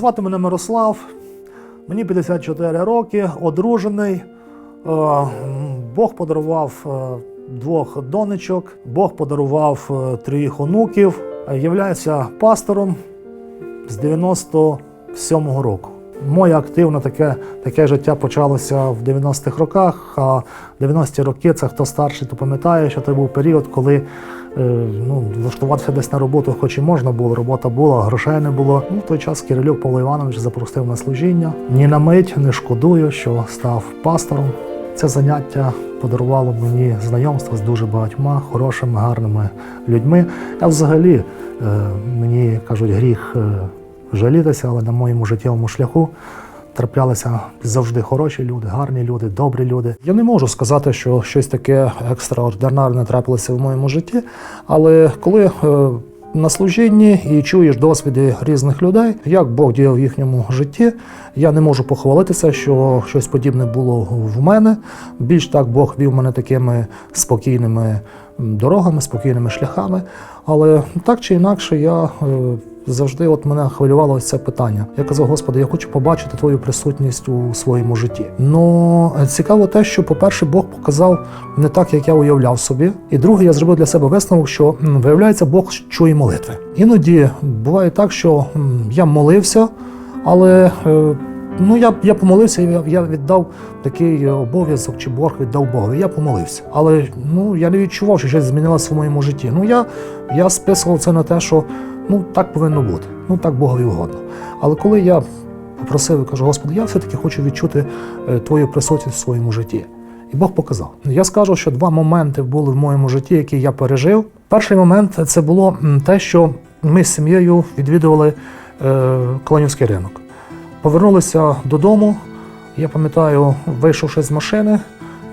Звати мене Мирослав, мені 54 роки, одружений. Е, Бог подарував е, двох донечок, Бог подарував е, трьох онуків. Являюся пастором з 97-го року. Моє активне таке, таке життя почалося в 90-х роках, а 90-ті роки це хто старший, то пам'ятає, що це був період, коли ну, влаштуватися десь на роботу, хоч і можна було, робота була, грошей не було. Ну, в той час Кирилюк Павло Іванович запросив на служіння. Ні на мить не шкодую, що став пастором. Це заняття подарувало мені знайомство з дуже багатьма хорошими, гарними людьми. Я взагалі, е, мені кажуть, гріх е, жалітися, але на моєму життєвому шляху траплялися завжди хороші люди, гарні люди, добрі люди. Я не можу сказати, що щось таке екстраординарне трапилося в моєму житті, але коли е, на служінні і чуєш досвіди різних людей, як Бог діяв в їхньому житті, я не можу похвалитися, що щось подібне було в мене. Більш так Бог вів мене такими спокійними дорогами, спокійними шляхами. Але так чи інакше, я е, завжди от мене хвилювало це питання. Я казав, Господи, я хочу побачити Твою присутність у своєму житті. Ну цікаво те, що, по-перше, Бог показав не так, як я уявляв собі. І друге, я зробив для себе висновок, що виявляється, Бог чує молитви. Іноді буває так, що я молився, але. е, Ну, я, я помолився, я, я віддав такий обов'язок чи борг віддав Богу. Я помолився. Але ну, я не відчував, що щось змінилося в моєму житті. Ну, я, я списував це на те, що ну, так повинно бути, ну так Богові угодно. Але коли я попросив і кажу, Господи, я все-таки хочу відчути е, Твою присутність в своєму житті. І Бог показав. Я скажу, що два моменти були в моєму житті, які я пережив. Перший момент це було те, що ми з сім'єю відвідували е, Клонівський ринок. Повернулися додому. Я пам'ятаю, вийшовши з машини,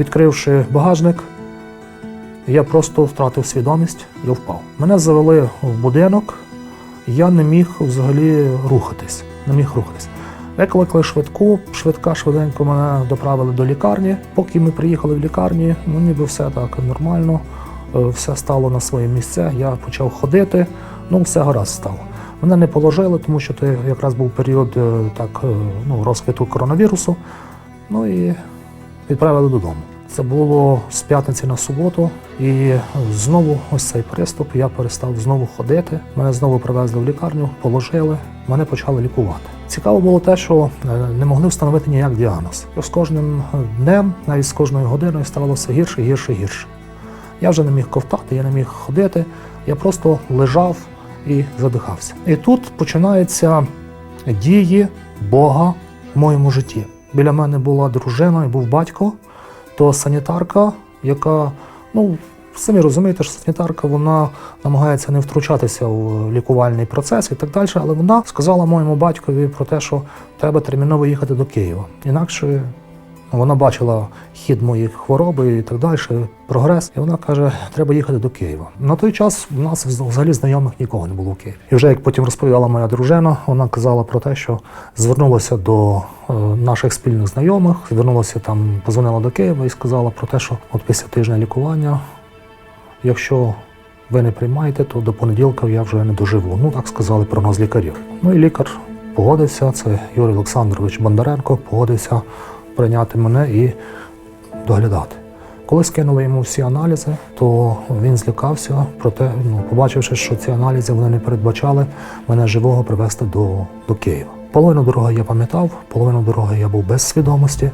відкривши багажник, я просто втратив свідомість і впав. Мене завели в будинок, я не міг взагалі рухатись. Не міг рухатись. Викликали швидку, швидка швиденько мене доправили до лікарні. Поки ми приїхали в лікарні, ну ніби все так нормально, е, все стало на своє місце. Я почав ходити, ну все гаразд стало. Мене не положили, тому що це якраз був період е, так, е, ну, розквіту коронавірусу. Ну і відправили додому. Це було з п'ятниці на суботу, і знову ось цей приступ. Я перестав знову ходити. Мене знову привезли в лікарню, положили, мене почали лікувати. Цікаво було те, що е, не могли встановити ніяк діагноз. З кожним днем, навіть з кожною годиною, ставалося гірше, гірше, гірше. Я вже не міг ковтати, я не міг ходити. Я просто лежав і задихався. І тут починаються дії Бога в моєму житті. Біля мене була дружина і був батько, то санітарка, яка, ну, самі розумієте, що санітарка вона намагається не втручатися в лікувальний процес і так далі, але вона сказала моєму батькові про те, що треба терміново їхати до Києва. Інакше вона бачила хід моєї хвороби і так далі, прогрес. І вона каже, треба їхати до Києва. На той час у нас взагалі знайомих нікого не було в Києві. І вже як потім розповідала моя дружина, вона казала про те, що звернулася до е, наших спільних знайомих, звернулася там, позвонила до Києва і сказала про те, що от після тижня лікування, якщо ви не приймаєте, то до понеділка я вже не доживу. Ну так сказали про нас лікарів. Ну і лікар погодився. Це Юрій Олександрович Бондаренко погодився прийняти мене і доглядати. Коли скинули йому всі аналізи, то він злякався, проте, ну, побачивши, що ці аналізи вони не передбачали мене живого привезти до, до Києва. Половину дороги я пам'ятав, половину дороги я був без свідомості.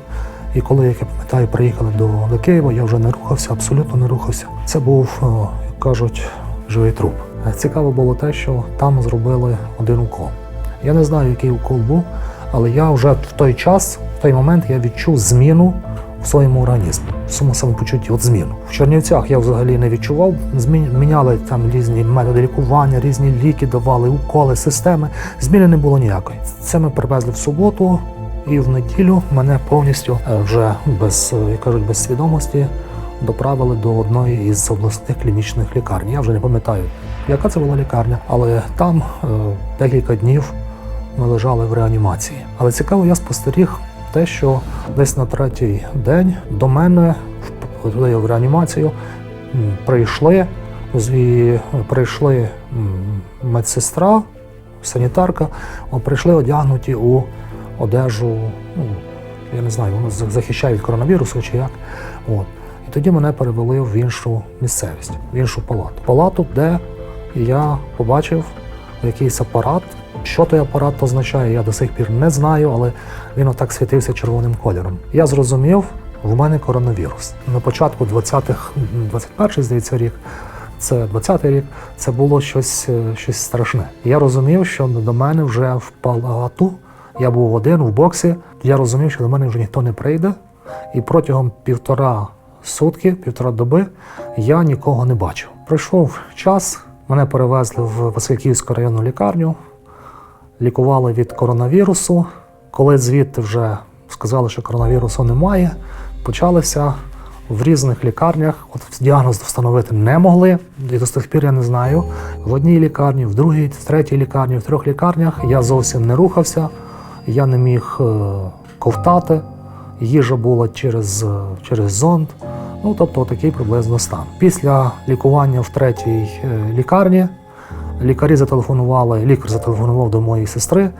І коли, як я пам'ятаю, приїхали до, до Києва, я вже не рухався, абсолютно не рухався. Це був, е, як кажуть, живий труп. Цікаво було те, що там зробили один укол. Я не знаю, який укол був, але я вже в той час, в той момент, я відчув зміну в своєму організмі, в своєму самопочутті, от зміну. В Чернівцях я взагалі не відчував. Міняли там різні методи лікування, різні ліки давали, уколи, системи. Зміни не було ніякої. Це ми привезли в суботу, і в неділю мене повністю е, вже без, е, як кажуть, без свідомості доправили до одної із обласних клінічних лікарень. Я вже не пам'ятаю, яка це була лікарня, але там е, декілька днів ми лежали в реанімації. Але цікаво, я спостеріг те, що десь на третій день до мене в- реанімацію прийшли з- і прийшли медсестра санітарка. Прийшли одягнуті у одежу, ну, я не знаю, воно за- захищає від коронавірусу чи як. От. І тоді мене перевели в іншу місцевість, в іншу палату. Палату, де я побачив якийсь апарат. Що той апарат означає, я до сих пір не знаю, але він отак світився червоним кольором. Я зрозумів, в мене коронавірус. На початку 20-х, 21-й, здається, рік, це 20-й рік, це було щось, е, щось страшне. Я розумів, що до мене вже в палату, я був один в боксі, я розумів, що до мене вже ніхто не прийде. І протягом півтора сутки, півтора доби я нікого не бачив. Пройшов час, мене перевезли в Васильківську районну лікарню, лікували від коронавірусу. Коли звідти вже сказали, що коронавірусу немає, почалися в різних лікарнях. От діагноз встановити не могли. І до сих пір я не знаю. В одній лікарні, в другій, в третій лікарні, в трьох лікарнях я зовсім не рухався, я не міг е, ковтати. Їжа була через, е, через зонд. Ну, тобто, такий приблизно стан. Після лікування в третій е, лікарні лікарі зателефонували, лікар зателефонував до моєї сестри,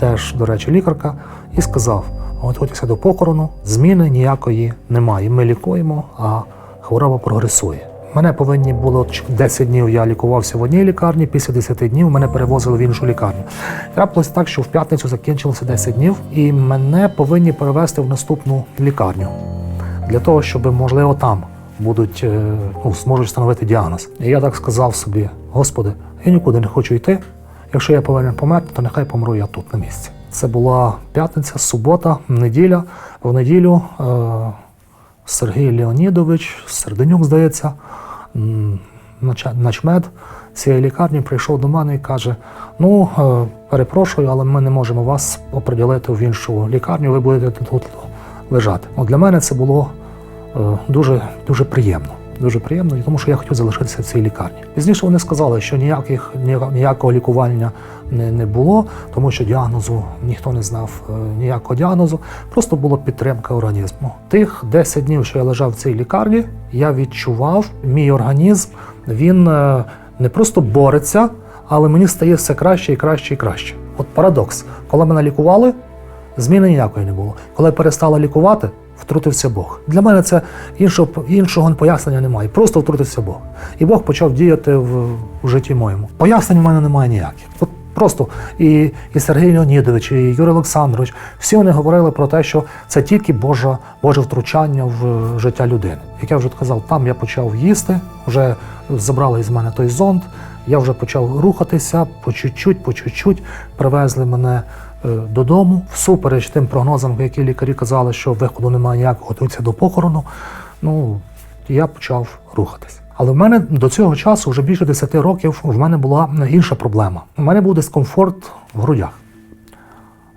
теж, до речі, лікарка, і сказав: готуйтеся до похорону, зміни ніякої немає. Ми лікуємо, а хвороба прогресує. Мене повинні було 10 днів. Я лікувався в одній лікарні. Після 10 днів мене перевозили в іншу лікарню. Трапилось так, що в п'ятницю закінчилося 10 днів, і мене повинні перевезти в наступну лікарню для того, щоб можливо там будуть е, ну, зможуть встановити діагноз. І я так сказав собі: Господи, я нікуди не хочу йти. Якщо я повинен померти, то нехай помру я тут на місці. Це була п'ятниця, субота, неділя. В неділю е, Сергій Леонідович, Серденюк, здається, начмед цієї лікарні прийшов до мене і каже: Ну, е, перепрошую, але ми не можемо вас оприділити в іншу лікарню, ви будете тут лежати. От для мене це було е, дуже, дуже приємно. Дуже приємно, тому що я хотів залишитися в цій лікарні. Пізніше вони сказали, що ніяких ніякого лікування не, не було, тому що діагнозу ніхто не знав е, ніякого діагнозу. Просто була підтримка організму. Тих 10 днів, що я лежав в цій лікарні, я відчував, мій організм він е, не просто бореться, але мені стає все краще і краще і краще. От парадокс, коли мене лікували, Зміни ніякої не було. Коли перестали лікувати, втрутився Бог. Для мене це іншого, іншого пояснення немає. Просто втрутився Бог. І Бог почав діяти в, в житті моєму. Пояснень в мене немає ніяких. От просто і, і Сергій Леонідович, і Юрій Олександрович, всі вони говорили про те, що це тільки Божа, Боже втручання в життя людини. Як я вже казав, там я почав їсти, вже забрали із мене той зонд. Я вже почав рухатися по чуть-чуть, по чуть-чуть. Привезли мене е, додому. Всупереч тим прогнозам, які лікарі казали, що виходу немає ніякого, готуються до похорону. Ну, я почав рухатись. Але в мене до цього часу, вже більше 10 років, в мене була інша проблема. У мене був дискомфорт в грудях.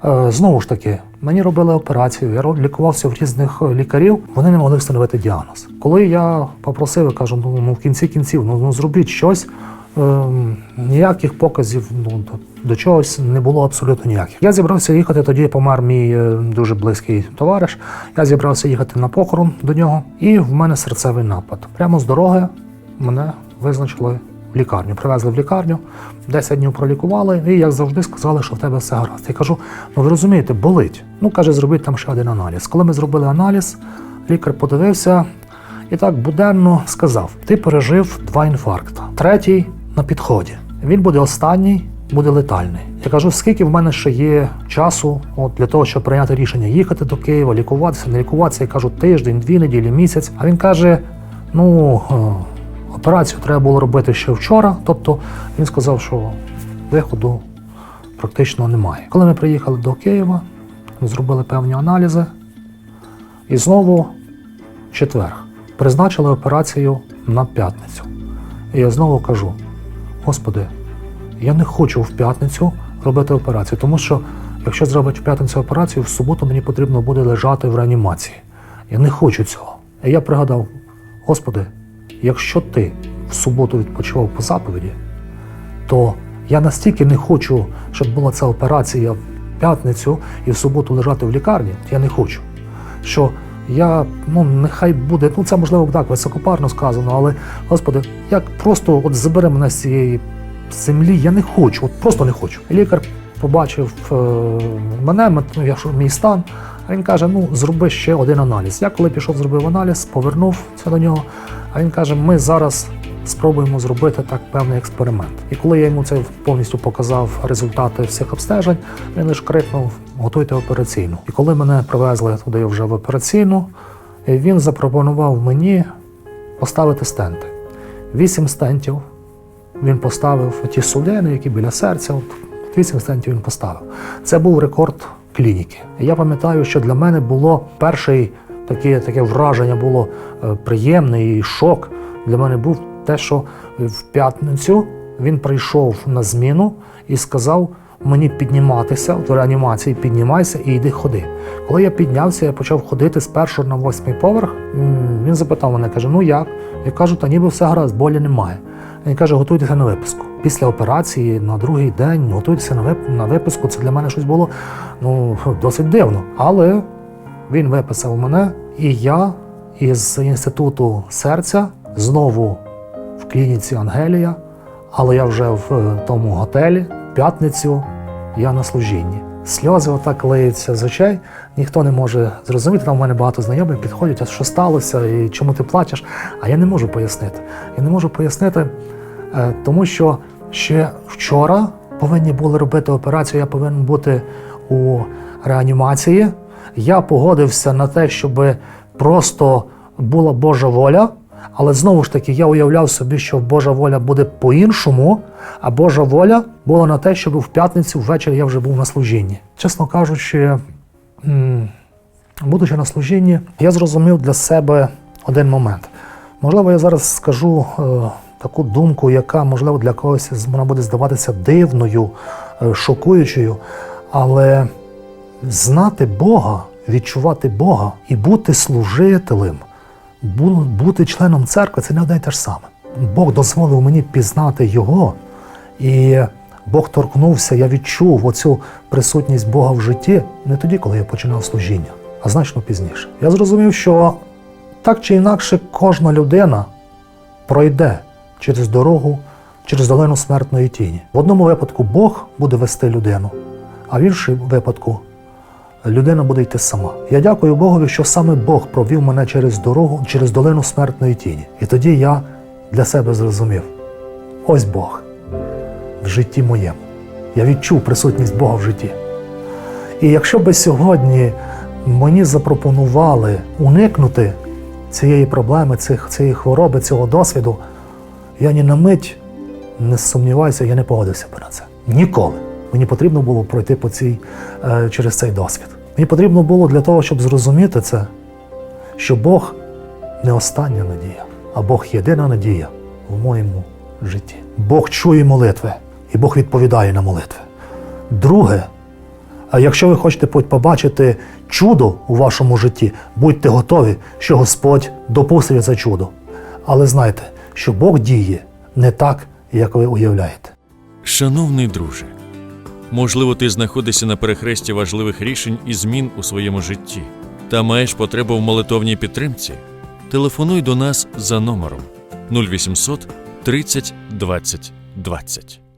Е, Знову ж таки, мені робили операцію, я лікувався в різних е, лікарів, вони не могли встановити діагноз. Коли я попросив, я кажу, ну, ну в кінці кінців, ну, ну зробіть щось, е, ніяких показів ну, до, чогось не було абсолютно ніяких. Я зібрався їхати, тоді помер мій е, дуже близький товариш. Я зібрався їхати на похорон до нього, і в мене серцевий напад. Прямо з дороги мене визначили в лікарню. Привезли в лікарню, 10 днів пролікували, і як завжди сказали, що в тебе все гаразд. Я кажу: ну ви розумієте, болить. Ну каже, зробіть там ще один аналіз. Коли ми зробили аналіз, лікар подивився і так буденно сказав: ти пережив два інфаркта, третій на підході. Він буде останній. Буде летальний. Я кажу, скільки в мене ще є часу от, для того, щоб прийняти рішення їхати до Києва, лікуватися, не лікуватися. Я кажу, тиждень, дві неділі, місяць. А він каже: ну, е, операцію треба було робити ще вчора. Тобто він сказав, що виходу практично немає. Коли ми приїхали до Києва, зробили певні аналізи, і знову четвер призначили операцію на п'ятницю. І я знову кажу: Господи, я не хочу в п'ятницю робити операцію, тому що якщо зробити в п'ятницю операцію, в суботу мені потрібно буде лежати в реанімації. Я не хочу цього. І я пригадав, Господи, якщо ти в суботу відпочивав по заповіді, то я настільки не хочу, щоб була ця операція в п'ятницю і в суботу лежати в лікарні, я не хочу. Що я, ну нехай буде, ну це можливо так високопарно сказано, але Господи, як просто от забери мене з цієї землі я не хочу, от просто не хочу. Лікар побачив е, мене, ну, я мій стан. А він каже: ну зроби ще один аналіз. Я коли пішов, зробив аналіз, повернув це до нього. А він каже: ми зараз спробуємо зробити так певний експеримент. І коли я йому це повністю показав результати всіх обстежень, він лише крикнув: готуйте операційну. І коли мене привезли туди вже в операційну, е, він запропонував мені поставити стенти. Вісім стентів він поставив ті судини, які біля серця. От вісім стентів він поставив. Це був рекорд клініки. Я пам'ятаю, що для мене було перший таке, таке враження було е, приємне і шок. Для мене був те, що в п'ятницю він прийшов на зміну і сказав мені підніматися в реанімації, піднімайся і йди ходи. Коли я піднявся, я почав ходити з першого на восьмий поверх. Він запитав мене, каже: Ну як? Я кажу, та ніби все гаразд, болі немає. Він каже, готуйтеся на виписку. Після операції на другий день готуйтеся на вип- на виписку. Це для мене щось було ну, досить дивно. Але він виписав мене, і я із інституту серця знову в клініці Ангелія, але я вже в е, тому готелі. П'ятницю я на служінні. Сльози отак лиються з очей, ніхто не може зрозуміти. Там в мене багато знайомих підходять, а що сталося і чому ти плачеш. А я не можу пояснити. Я не можу пояснити, е, тому що ще вчора повинні були робити операцію, я повинен бути у реанімації. Я погодився на те, щоб просто була Божа воля. Але знову ж таки, я уявляв собі, що Божа воля буде по-іншому, а Божа воля була на те, щоб в п'ятницю ввечері я вже був на служінні. Чесно кажучи, будучи на служінні, я зрозумів для себе один момент. Можливо, я зараз скажу е, таку думку, яка, можливо, для когось вона буде здаватися дивною, е, шокуючою, але знати Бога, відчувати Бога і бути служителем, бути членом церкви це не одне й те ж саме. Бог дозволив мені пізнати Його, і Бог торкнувся, я відчув оцю присутність Бога в житті не тоді, коли я починав служіння, а значно пізніше. Я зрозумів, що так чи інакше кожна людина пройде через дорогу, через долину смертної тіні. В одному випадку Бог буде вести людину, а в іншому випадку людина буде йти сама. Я дякую Богові, що саме Бог провів мене через дорогу, через долину смертної тіні. І тоді я для себе зрозумів: ось Бог в житті моєму. Я відчув присутність Бога в житті. І якщо би сьогодні мені запропонували уникнути цієї проблеми, цієї хвороби, цього досвіду, я ні на мить не сумніваюся, я не погодився би на це. Ніколи. Мені потрібно було пройти по цій, е, через цей досвід. Мені потрібно було для того, щоб зрозуміти це, що Бог не остання надія, а Бог єдина надія в моєму житті. Бог чує молитви, і Бог відповідає на молитви. Друге, якщо ви хочете побачити чудо у вашому житті, будьте готові, що Господь допустить це чудо. Але знайте, що Бог діє не так, як ви уявляєте. Шановний друже, можливо, ти знаходишся на перехресті важливих рішень і змін у своєму житті та маєш потребу в молитовній підтримці. Телефонуй до нас за номером 0800 30 20 20.